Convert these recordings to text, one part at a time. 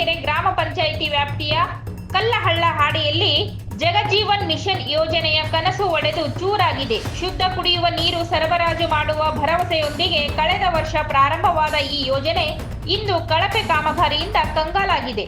ಮೂಡಿಗೆರೆ ಗ್ರಾಮ ಪಂಚಾಯಿತಿ ವ್ಯಾಪ್ತಿಯ ಕಲ್ಲಹಳ್ಳ ಹಾಡಿಯಲ್ಲಿ ಜಗಜೀವನ್ ಮಿಷನ್ ಯೋಜನೆಯ ಕನಸು ಒಡೆದು ಚೂರಾಗಿದೆ. ಶುದ್ಧ ಕುಡಿಯುವ ನೀರು ಸರಬರಾಜು ಮಾಡುವ ಭರವಸೆಯೊಂದಿಗೆ ಕಳೆದ ವರ್ಷ ಪ್ರಾರಂಭವಾದ ಈ ಯೋಜನೆ ಇಂದು ಕಳಪೆ ಕಾಮಗಾರಿಯಿಂದ ಕಂಗಾಲಾಗಿದೆ.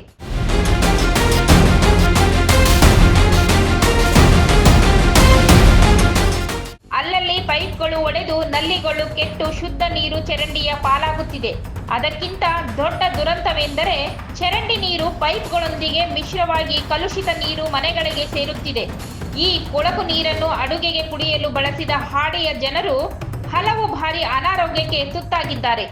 ಪೈಪ್ಗಳು ಒಡೆದು ನಲ್ಲಿಗಳು ಕೆಟ್ಟು ಶುದ್ಧ ನೀರು ಚರಂಡಿಯ ಪಾಲಾಗುತ್ತಿದೆ. ಅದಕ್ಕಿಂತ ದೊಡ್ಡ ದುರಂತವೆಂದರೆ ಚರಂಡಿ ನೀರು ಪೈಪ್ಗಳೊಂದಿಗೆ ಮಿಶ್ರವಾಗಿ ಕಲುಷಿತ ನೀರು ಮನೆಗಳಿಗೆ ಸೇರುತ್ತಿದೆ. ಈ ಕೊಳಕು ನೀರನ್ನು ಅಡುಗೆಗೆ ಕುಡಿಯಲು ಬಳಸಿದ ಹಾಡಿಯ ಜನರು ಹಲವು ಬಾರಿ ಅನಾರೋಗ್ಯಕ್ಕೆ ತುತ್ತಾಗಿದ್ದಾರೆ.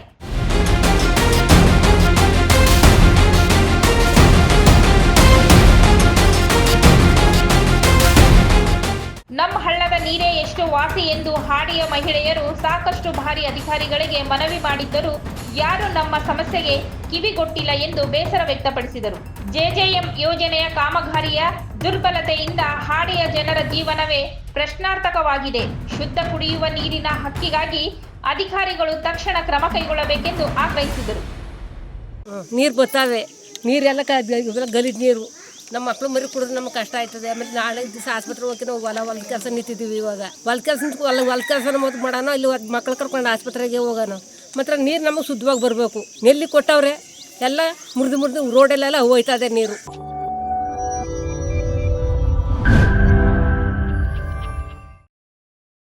ಎಷ್ಟು ವಾಸಿ ಎಂದು ಹಾಡಿಯ ಮಹಿಳೆಯರು ಸಾಕಷ್ಟು ಬಾರಿ ಅಧಿಕಾರಿಗಳಿಗೆ ಮನವಿ ಮಾಡಿದ್ದರೂ ಯಾರು ನಮ್ಮ ಸಮಸ್ಯೆಗೆ ಕಿವಿಗೊಟ್ಟಿಲ್ಲ ಎಂದು ಬೇಸರ ವ್ಯಕ್ತಪಡಿಸಿದರು. ಜೆಜೆಎಂ ಯೋಜನೆಯ ಕಾಮಗಾರಿಯ ದುರ್ಬಲತೆಯಿಂದ ಹಾಡಿಯ ಜನರ ಜೀವನವೇ ಪ್ರಶ್ನಾರ್ಥಕವಾಗಿದೆ. ಶುದ್ಧ ಕುಡಿಯುವ ನೀರಿನ ಹಕ್ಕಿಗಾಗಿ ಅಧಿಕಾರಿಗಳು ತಕ್ಷಣ ಕ್ರಮ ಕೈಗೊಳ್ಳಬೇಕೆಂದು ಆಗ್ರಹಿಸಿದರು. ನೀರು ಬರ್ತಾವೆ ನೀರೆಲ್ಲ ಗಲೀಜು ನೀರು. ನಮ್ಮ ಮಕ್ಕಳು ಮರಿ ಕುಡಿದ್ರೆ ನಮ್ಗೆ ಕಷ್ಟ ಆಯ್ತದೆ. ಆಮೇಲೆ ನಾಳೆ ದಿವಸ ಆಸ್ಪತ್ರೆ ಹೋಗಿ ನಾವು ಹೊಲ ಹೊಲ ಕೆಲಸ ನಿಂತಿದ್ದೀವಿ ಇವಾಗ. ಹೊಲ ಕೆಲಸ ಹೊಲ ಹೊಲ ಕೆಲಸ ಮೊದಲು ಮಾಡೋಣ, ಇಲ್ಲಿ ಮಕ್ಕಳು ಕರ್ಕೊಂಡು ಆಸ್ಪತ್ರೆಗೆ ಹೋಗೋಣ. ಮಾತ್ರ ನೀರು ನಮಗೆ ಶುದ್ಧವಾಗಿ ಬರಬೇಕು. ನೆಲ್ಲಿ ಕೊಟ್ಟವ್ರೆ ಎಲ್ಲ ಮುರಿದು ಮುರಿದು ರೋಡಲ್ಲೆಲ್ಲ ಹೋಯ್ತದೆ ನೀರು.